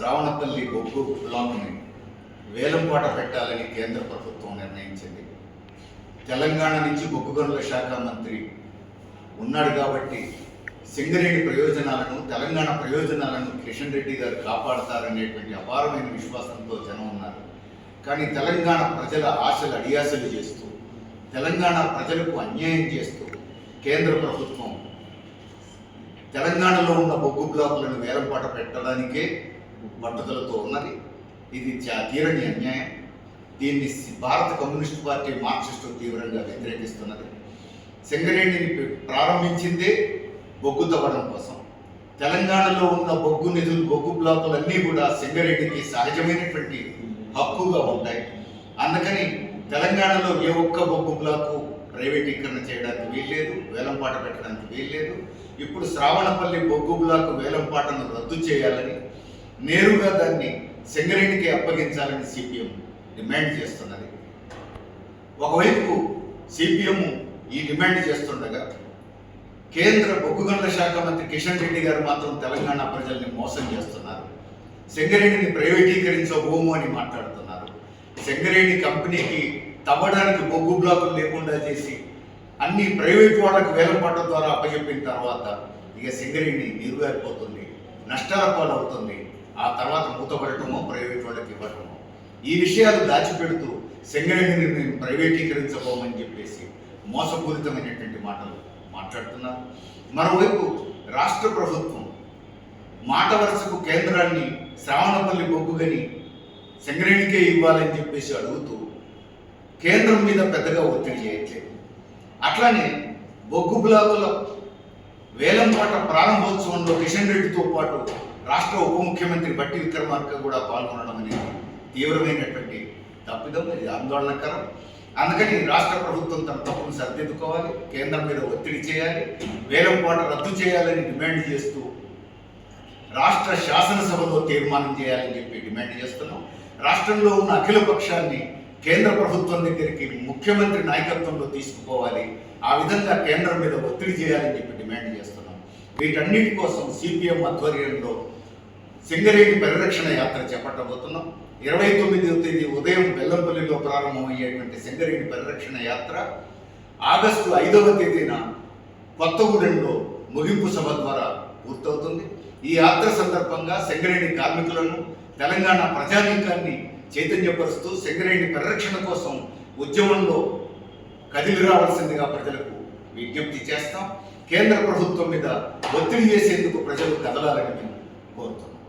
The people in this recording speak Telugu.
శ్రావణపల్లి బొగ్గు బ్లాక్ని వేలంపాట పెట్టాలని కేంద్ర ప్రభుత్వం నిర్ణయించింది. తెలంగాణ నుంచి బొగ్గు గనుల శాఖ మంత్రి ఉన్నాడు కాబట్టి సింగరేణి ప్రయోజనాలను తెలంగాణ ప్రయోజనాలను కిషన్ రెడ్డి గారు కాపాడతారనేటువంటి అపారమైన విశ్వాసంతో జనం ఉన్నారు. కానీ తెలంగాణ ప్రజల ఆశలు అడియాసలు చేస్తూ తెలంగాణ ప్రజలకు అన్యాయం చేస్తూ కేంద్ర ప్రభుత్వం తెలంగాణలో ఉన్న బొగ్గు బ్లాకులను వేలంపాట పెట్టడానికే పట్టుదలతో ఉన్నది. ఇది తీరని అన్యాయం దీన్ని భారత కమ్యూనిస్ట్ పార్టీ మార్క్సిస్టు తీవ్రంగా వ్యతిరేకిస్తున్నది. సింగరేణిని ప్రారంభించిందే బొగ్గు తవ్వడం కోసం. తెలంగాణలో ఉన్న బొగ్గు నిధులు బొగ్గు బ్లాకులన్నీ కూడా సింగరేణికి సహజమైనటువంటి హక్కుగా ఉంటాయి. అందుకని తెలంగాణలో ఏ ఒక్క బొగ్గు బ్లాకు ప్రైవేటీకరణ చేయడానికి వీల్లేదు వేలంపాట పెట్టడానికి వీల్లేదు. ఇప్పుడు శ్రావణపల్లి బొగ్గు బ్లాకు వేలంపాటను రద్దు చేయాలని నేరుగా దాన్ని సింగరేణికి అప్పగించాలని సిపిఎం డిమాండ్ చేస్తున్నది. ఒకవైపు సిపిఎం ఈ డిమాండ్ చేస్తుండగా కేంద్ర బొగ్గు గనుల శాఖ మంత్రి కిషన్ రెడ్డి గారు మాత్రం తెలంగాణ ప్రజల్ని మోసం చేస్తున్నారు. సింగరేణిని ప్రైవేటీకరించబోము అని మాట్లాడుతున్నారు. సింగరేణి కంపెనీకి తవ్వడానికి బొగ్గు బ్లాకులు లేకుండా చేసి అన్ని ప్రైవేట్ వాళ్ళకు వేలంపాట ద్వారా అప్పచెప్పిన తర్వాత ఇక సింగరేణి నిరుగారిపోతుంది నష్టాల పాలవుతుంది. ఆ తర్వాత మూతపడటమో ప్రైవేట్ వాళ్ళకి ఇవ్వటమో. ఈ విషయాలు దాచిపెడుతూ సెంగరేణిని మేము ప్రైవేటీకరించబోమని చెప్పేసి మోసపూరితమైనటువంటి మాటలు మాట్లాడుతున్నారు. మరోవైపు రాష్ట్ర ప్రభుత్వం మాట వరుసకు కేంద్రాన్ని శ్రావణపల్లి బొగ్గుగని సెంగరేణికే ఇవ్వాలని చెప్పేసి అడుగుతూ కేంద్రం మీద పెద్దగా ఒత్తిడి చేయట్లేదు. అట్లానే బొగ్గు బ్లాకుల వేలంపాట ప్రారంభోత్సవంలో కిషన్ రెడ్డితో పాటు రాష్ట్ర ఉప ముఖ్యమంత్రి బట్టి విక్రమార్క కూడా పాల్గొనడం అనేది తీవ్రమైనటువంటి తప్పిదం ఇది ఆందోళనకరం. అందుకని రాష్ట్ర ప్రభుత్వం తన తప్పును సరిదిద్దుకోవాలి కేంద్రం మీద ఒత్తిడి చేయాలి వేలం పాట రద్దు చేయాలని డిమాండ్ చేస్తూ రాష్ట్ర శాసనసభలో తీర్మానం చేయాలని చెప్పి డిమాండ్ చేస్తున్నాం. రాష్ట్రంలో ఉన్న అఖిల పక్షాన్ని కేంద్ర ప్రభుత్వం దగ్గరికి ముఖ్యమంత్రి నాయకత్వంలో తీసుకుపోవాలి. ఆ విధంగా కేంద్రం మీద ఒత్తిడి చేయాలని చెప్పి డిమాండ్ చేస్తున్నాం. వీటన్నిటి కోసం సిపిఎం ఆధ్వర్యంలో సింగరేణి పరిరక్షణ యాత్ర చేపట్టబోతున్నాం. ఇరవై తొమ్మిదవ తేదీ ఉదయం బెల్లంపల్లిలో ప్రారంభమయ్యేటువంటి సింగరేణి పరిరక్షణ యాత్ర ఆగస్టు ఐదవ తేదీన కొత్తగూడెంలో ముగింపు సభ ద్వారా పూర్తవుతుంది. ఈ యాత్ర సందర్భంగా సింగరేణి కార్మికులను తెలంగాణ ప్రజానీకాన్ని చైతన్యపరుస్తూ సింగరేణి పరిరక్షణ కోసం ఉద్యమంలో కదిలి రావాల్సిందిగా ప్రజలకు విజ్ఞప్తి చేస్తాం. కేంద్ర ప్రభుత్వం మీద ఒత్తిడి చేసేందుకు ప్రజలు కదలాలని మేము కోరుతున్నాం.